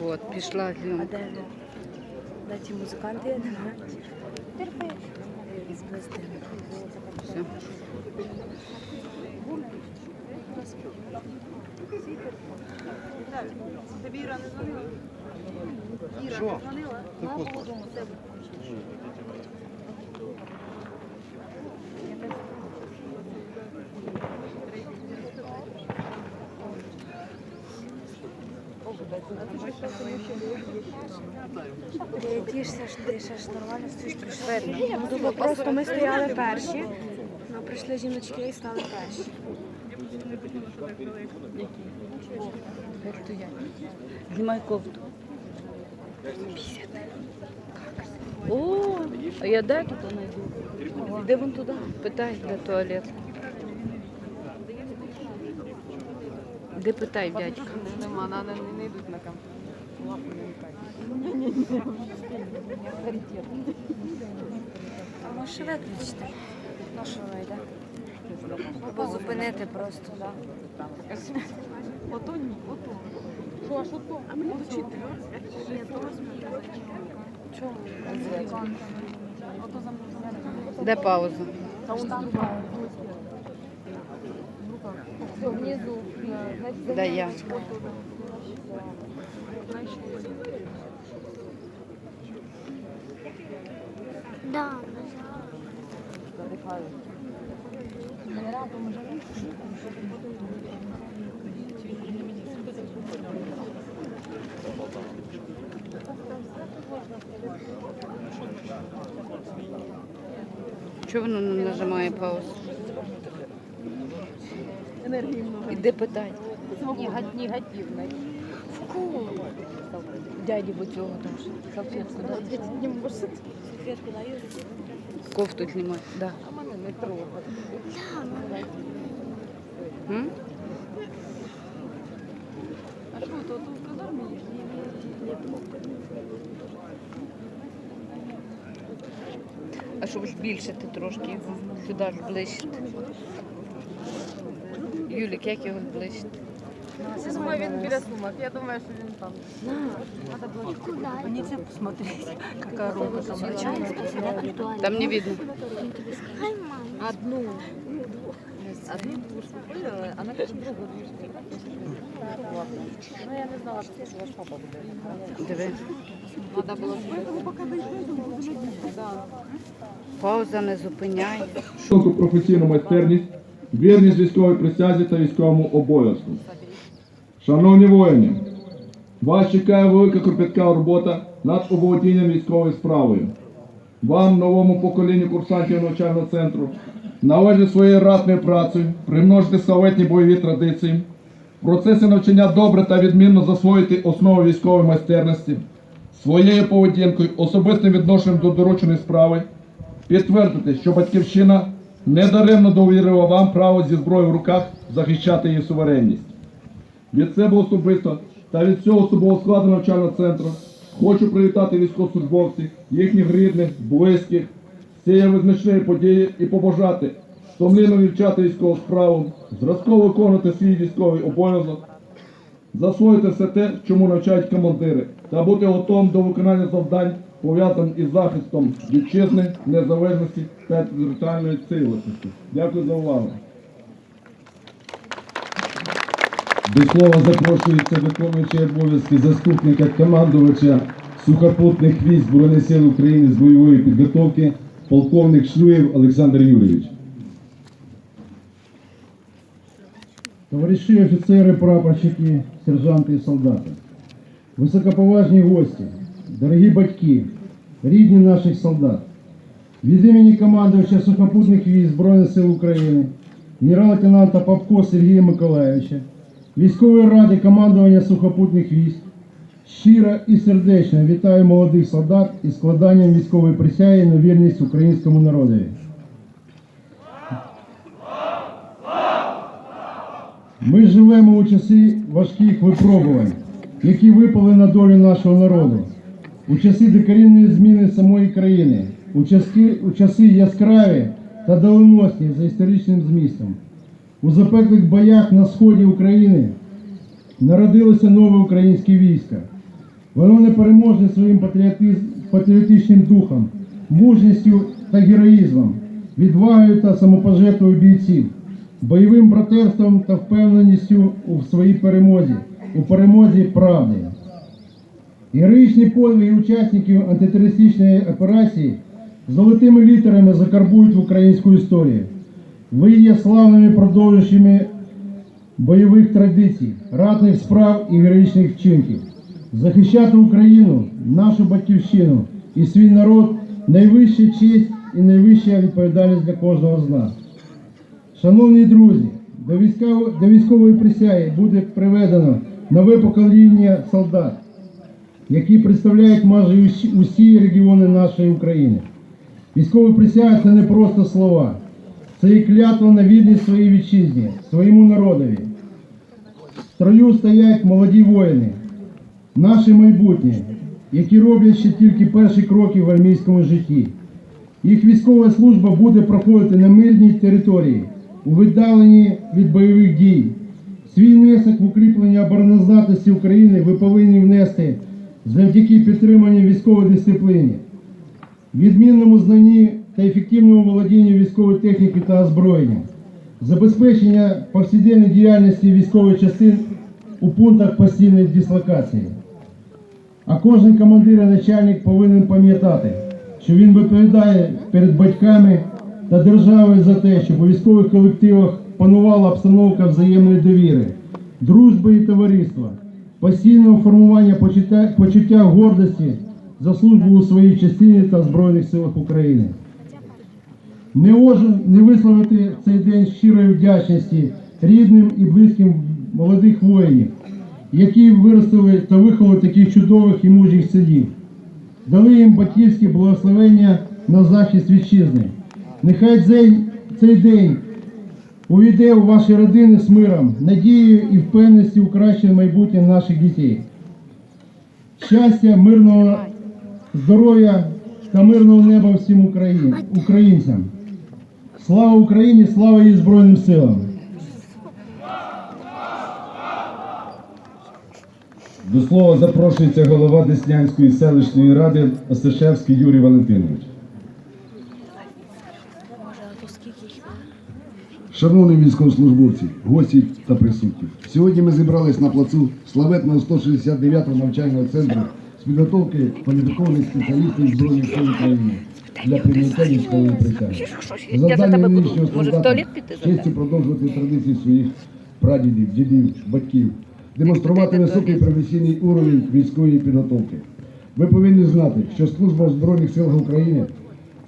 Вот, пішла А зйомка. де, де ті музиканти? Я не. Терпи. Все. Тобі Іра не дзвонила? Іра не дзвонила? Мама тішся, що ще ж нормально стоїш, прийшли. Ну, думаю, просто ми стояли перші, ну, прийшли жіночки і стали перші. Знімай кофту. О, а я де тут знайду? Іди вон туди, питай, де туалет. Де питай, дядька. Нема, не, йдуть на камеру. А може виключити? Ну що вийде? Або зупинити просто, так. Ото ні, ото. Що, аж ото? А мені вчити. Чого? Де пауза? Друга. Все, внизу. Де я? Да. Чого воно не нажимає паузу? Енергії много. Іди питай. Негативний. Дяді бо цього там. Салфетку дай. Не може. Салфетку даю. Кофту знімай. Да. А мене не трогати. М? А що, то тут в казармі? А щоб збільшити трошки сюди ж ближче. Юлік, як його зближчити? Я думаю, він біля сумок. Я думаю, що він там. Мне тебя посмотреть, какая рука там. Там не видно. Одну. Одну двушку поняла, а на другу двушку. Ну, я не знала, що це ваш папа буде. Диви. Надо було Пауза не зупиняє. високу професійну майстерність, вірність військовій присязі та військовому обов'язку. Шановні воїни, вас чекає велика кропітка робота над оволодінням військовою справою. Вам, новому поколінню курсантів навчального центру, належить своєю ратною працею примножити славетні бойові традиції, в процесі навчання добре та відмінно засвоїти основи військової майстерності, своєю поведінкою, особистим відношенням до дорученої справи, підтвердити, що батьківщина недаремно довірила вам право зі зброєю в руках захищати її суверенність. Від себе особисто та від всього особового складу навчального центру хочу привітати військовослужбовців, їхніх рідних, близьких цієї визначної події і побажати сумлінно вивчати військову справу, зразково виконувати свій військовий обов'язок, засвоїти все те, чому навчають командири, та бути готовим до виконання завдань, пов'язаних із захистом вітчизни, незалежності та територіальної цілісності. Дякую за увагу. До слова запрошується виконуючий обов'язки заступника командувача сухопутних військ Збройних сил України з бойової підготовки полковник Шлюєв Олександр Юрійович. Товариші офіцери, прапорщики, сержанти і солдати, високоповажні гості, дорогі батьки, рідні наших солдат. Від імені командувача сухопутних військ Збройних сил України, генерал-лейтенанта Попко Сергія Миколаївича, військової ради командування сухопутних військ, щиро і сердечно вітаю молодих солдат із складанням військової присяги на вірність українському народові. Ми живемо у часи важких випробувань, які випали на долю нашого народу, у часи докорінної зміни самої країни, у часи, у часи яскраві та доленосні за історичним змістом. У запеклих боях на сході України народилося нове українське військо. Воно не переможне своїм патріотичним духом, мужністю та героїзмом, відвагою та самопожертвою бійців, бойовим братерством та впевненістю у своїй перемозі, у перемозі правди. Героїчні подвиги учасників антитерористичної операції золотими літерами закарбують в українську історію. Ви є славними продовжуючими бойових традицій, ратних справ і героїчних вчинків. Захищати Україну, нашу батьківщину і свій народ найвища честь і найвища відповідальність для кожного з нас. Шановні друзі, до військової, присяги буде приведено нове покоління солдат, які представляють майже усі регіони нашої України. Військова присяга це не просто слова, це і клятва на вірність своїй вітчизні, своєму народові. В строю стоять молоді воїни, наше майбутнє, які роблять ще тільки перші кроки в армійському житті. Їх військова служба буде проходити на мирній території, у віддаленні від бойових дій. Свій внесок в укріплення обороноздатності України ви повинні внести завдяки підтриманню військової дисципліни, відмінному знанні та ефективному володінню військової техніки та озброєння, забезпечення повсякденної діяльності військових частин у пунктах постійної дислокації. А кожен командир і начальник повинен пам'ятати, що він відповідає перед батьками та державою за те, щоб у військових колективах панувала обстановка взаємної довіри, дружби і товариства, постійного формування почуття, почуття гордості за службу у своїй частині та Збройних силах України. Не можу не висловити цей день щирої вдячності рідним і близьким молодих воїнів, які виростили та виховали таких чудових і мужніх синів. Дали їм батьківське благословення на захист вітчизни. Нехай цей, цей день увійде у ваші родини з миром, надією і впевненістю у краще майбутнє наших дітей. Щастя, мирного здоров'я та мирного неба всім українцям. Слава Україні, слава її Збройним силам! До слова запрошується голова Деснянської селищної ради Осишевський Юрій Валентинович. Шановні військовослужбовці, гості та присутні. Сьогодні ми зібрались на плацу славетного 169-го навчального центру з підготовки кваліфікованих спеціалістів Збройних сил України для прийняття військової присяги. Завдання нинішнього солдата честю продовжувати традиції своїх прадідів, дідів, батьків, демонструвати високий професійний уровень військової підготовки. Ви повинні знати, що служба в Збройних силах України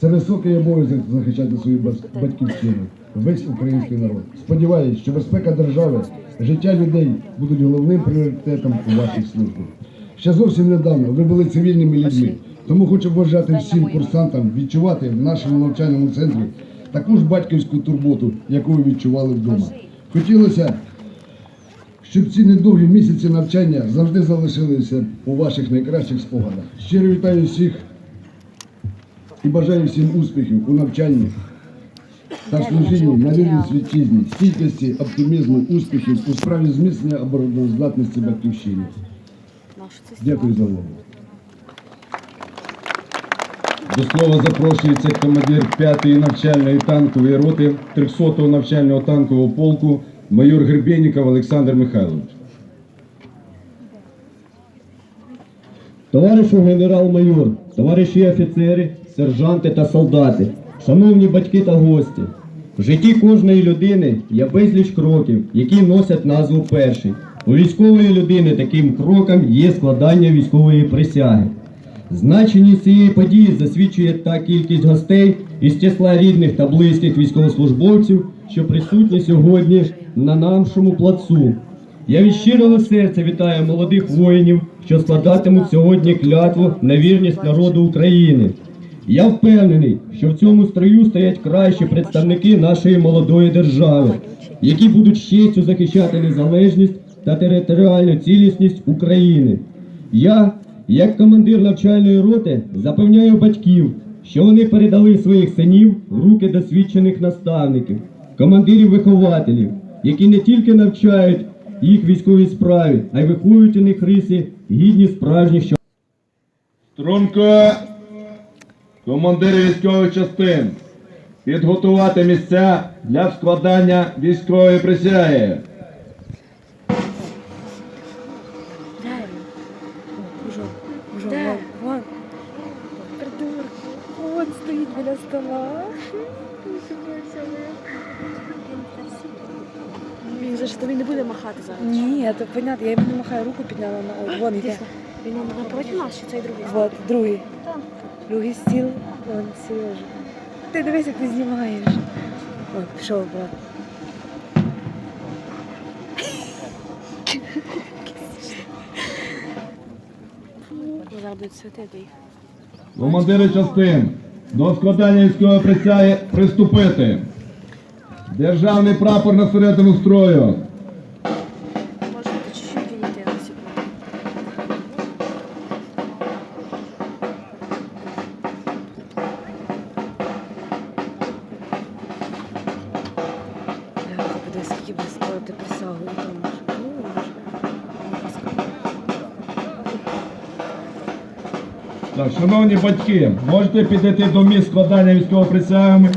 це високий обов'язок захищати свою батьківщину, весь український народ. Сподіваюсь, що безпека держави, життя людей будуть головним пріоритетом у вашій службі. Ще зовсім недавно ви були цивільними людьми, тому хочу бажати всім курсантам відчувати в нашому навчальному центрі таку ж батьківську турботу, яку ви відчували вдома. Хотілося, щоб ці недовгі місяці навчання завжди залишилися у ваших найкращих спогадах. Щиро вітаю всіх і бажаю всім успіхів у навчанні та служінні на вірність вітчизні, стійкості, оптимізму, успіхів у справі зміцнення обороноздатності батьківщини. Дякую за увагу. До слова запрошується командир 5-ї навчальної танкової роти 300-го навчального танкового полку майор Гребєніков Олександр Михайлович. Товаришу генерал-майор, товариші офіцери, сержанти та солдати, шановні батьки та гості, в житті кожної людини є безліч кроків, які носять назву перший. У військової людини таким кроком є складання військової присяги. Значення цієї події засвідчує та кількість гостей із числа рідних та близьких військовослужбовців, що присутні сьогодні на нашому плацу. Я від щирого серця вітаю молодих воїнів, що складатимуть сьогодні клятву на вірність народу України. Я впевнений, що в цьому строю стоять кращі представники нашої молодої держави, які будуть з захищати незалежність та територіальну цілісність України. Я, як командир навчальної роти, запевняю батьків, що вони передали своїх синів в руки досвідчених наставників, командирів-вихователів, які не тільки навчають їх військовій справі, а й виховують у них риси гідні справжніх що. Струнко, командири військових частин, підготувати місця для складання військової присяги. Стоїть біля стола. Він за що він не буде махати зараз. Ні, то понятно, я йому не махаю руку підняла на от, вон йде. Він напроти нас, чи цей другий? Вот, другий. Другий стіл, вон, Сережа. Ти дивись, як ти знімаєш. От, пішов, брат. Зараз будуть святити їх. Командири частин, до складання військової присяги приступити. Державний прапор на середину строю. Так, шановні батьки, можете підійти до місць складання військової присяги